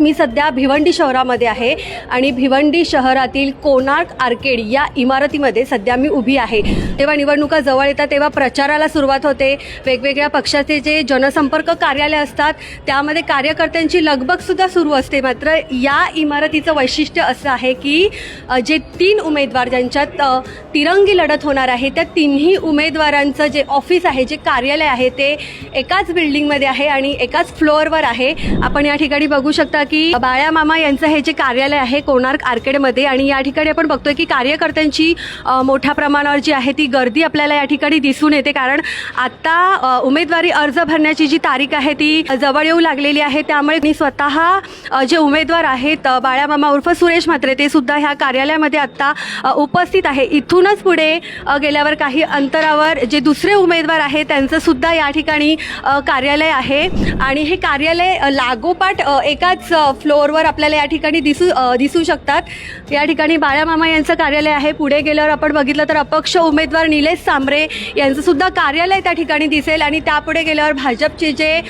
मी सध्या भिवंडी शहरामध्ये आहे आणि भिवंडी शहरातील कोणार्क आर्केड या इमारतीमध्ये सध्या मी उभी आहे. तेव्हा निवडणुका जवळ येतात तेव्हा प्रचाराला सुरुवात होते. वेगवेगळ्या पक्षाचे जे जनसंपर्क कार्यालय असतात त्यामध्ये कार्यकर्त्यांची लगबगसुद्धा सुरू असते. मात्र या इमारतीचं वैशिष्ट्य असं आहे की जे तीन उमेदवार ज्यांच्यात तिरंगी लढत होणार आहे त्या तिन्ही उमेदवारांचं जे ऑफिस आहे जे कार्यालय आहे ते एकाच बिल्डिंगमध्ये आहे आणि एकाच फ्लोअरवर आहे. आपण या ठिकाणी बघू शकता की बाळ्या मामा यांचं हे जे कार्यालय आहे कोणार्क आर्केडमध्ये आणि या ठिकाणी आपण बघतोय की कार्यकर्त्यांची मोठ्या प्रमाणावर जी आहे ती गर्दी आपल्याला या ठिकाणी दिसून येते. कारण आता उमेदवारी अर्ज भरण्याची जी तारीख आहे ती जवळ येऊ लागलेली आहे. त्यामुळे मी स्वतः जे उमेदवार आहेत बाळ्या मामा उर्फ सुरेश म्हात्रे ते सुद्धा ह्या कार्यालयामध्ये आत्ता उपस्थित आहे. इथूनच पुढे गेल्यावर काही अंतरावर जे दुसरे उमेदवार आहेत त्यांचं सुद्धा या ठिकाणी कार्यालय आहे. आणि हे कार्यालय लागोपाठ एकाच फ्लोअरवर आपल्याला या ठिकाणी दिसू दिसू शकतात. या ठिकाणी बाळामामा यांचं कार्यालय आहे. पुढे गेल्यावर आपण बघितलं तर अपक्ष उमेदवार निलेश सांबरे यांचं सुद्धा कार्यालय त्या ठिकाणी दिसेल आणि त्यापुढे गेल्यावर भाजपचे जे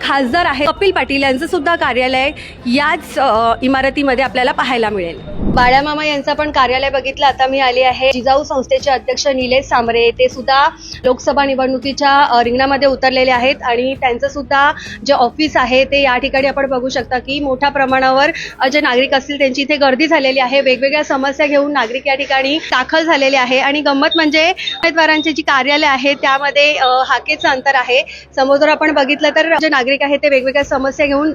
खासदार आहेत कपिल पाटील यांचं सुद्धा कार्यालय याच इमारतीमध्ये आपल्याला पाहायला मिळेल. बाळामामा यांचं पण कार्यालय बघितलं आता मी आले आहे. जिजाऊ संस्थेचे अध्यक्ष निलेश सांबरे ते सुद्धा लोकसभा निवडणुकीच्या रिंगणामध्ये उतरलेले आहेत आणि त्यांचं सुद्धा जे ऑफिस आहे ते या ठिकाणी आपण बघू शकता की मोठ्या प्रमाणावर जे नागरिक असतील त्यांची इथे गर्दी झालेली आहे. वेगवेगळ्या समस्या घेऊन नागरिक या ठिकाणी दाखल झालेले आहे. आणि गंमत म्हणजे उमेदवारांचे जी कार्यालय आहे त्यामध्ये हाकेचं अंतर आहे. समोर जर आपण बघितलं तर जे नागरिक आहेत ते वेगवेगळ्या समस्या घेऊन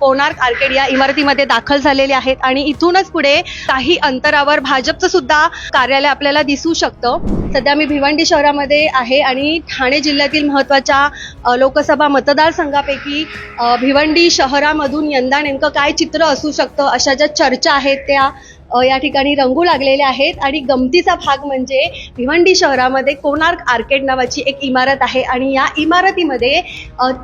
कोणार्क आर्केड या इमारतीमध्ये दाखल झालेले आहेत. आणि इथूनच पुढे काही अंतरावर भाजपचं सुद्धा कार्यालय आपल्याला दिसू शकतं. सध्या मी भिवंडी शहरामध्ये आहे आणि ठाणे जिल्ह्यातील महत्त्वाच्या लोकसभा मतदारसंघापैकी भिवंडी शहरामधून यंदा नेमकं काय चित्र असू शकतं? अशा ज्या चर्चा आहेत त्या या ठिकाणी रंगू लागलेले आहेत. आणि गमतीचा भाग म्हणजे भिवंडी शहरामध्ये कोणार्क आर्केड नावाची एक इमारत आहे. आणि या इमारतीमध्ये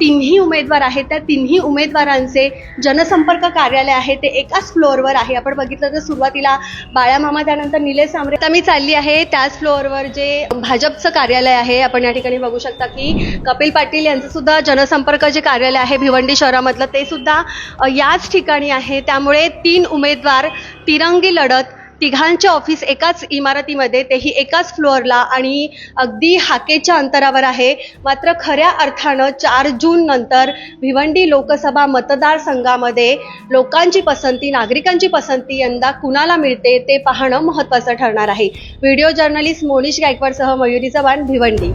तिन्ही उमेदवार आहेत. त्या तिन्ही उमेदवारांचे जनसंपर्क कार्यालय आहे. ते एकाच फ्लोअरवर आहे. आपण बघितलं तर सुरुवातीला बाळामामा त्यानंतर निलेश सांबरे आता मी चालली आहे. त्याच फ्लोअरवर जे भाजपचं कार्यालय आहे आपण या ठिकाणी बघू शकता की कपिल पाटील यांचं सुद्धा जनसंपर्क जे कार्यालय आहे भिवंडी शहरामधलं ते सुद्धा याच ठिकाणी आहे. त्यामुळे तीन उमेदवार तिरंगी लढत तिघांचे ऑफिस एकाच इमारतीमध्ये तेही एकाच फ्लोअरला आणि अगदी हाकेच्या अंतरावर आहे. मात्र खऱ्या अर्थानं चार जून नंतर भिवंडी लोकसभा मतदारसंघामध्ये लोकांची पसंती नागरिकांची पसंती यंदा कुणाला मिळते ते पाहणं महत्त्वाचं ठरणार आहे. व्हिडिओ जर्नलिस्ट मोनिश गायकवाडसह मयुरी चव्हाण भिवंडी.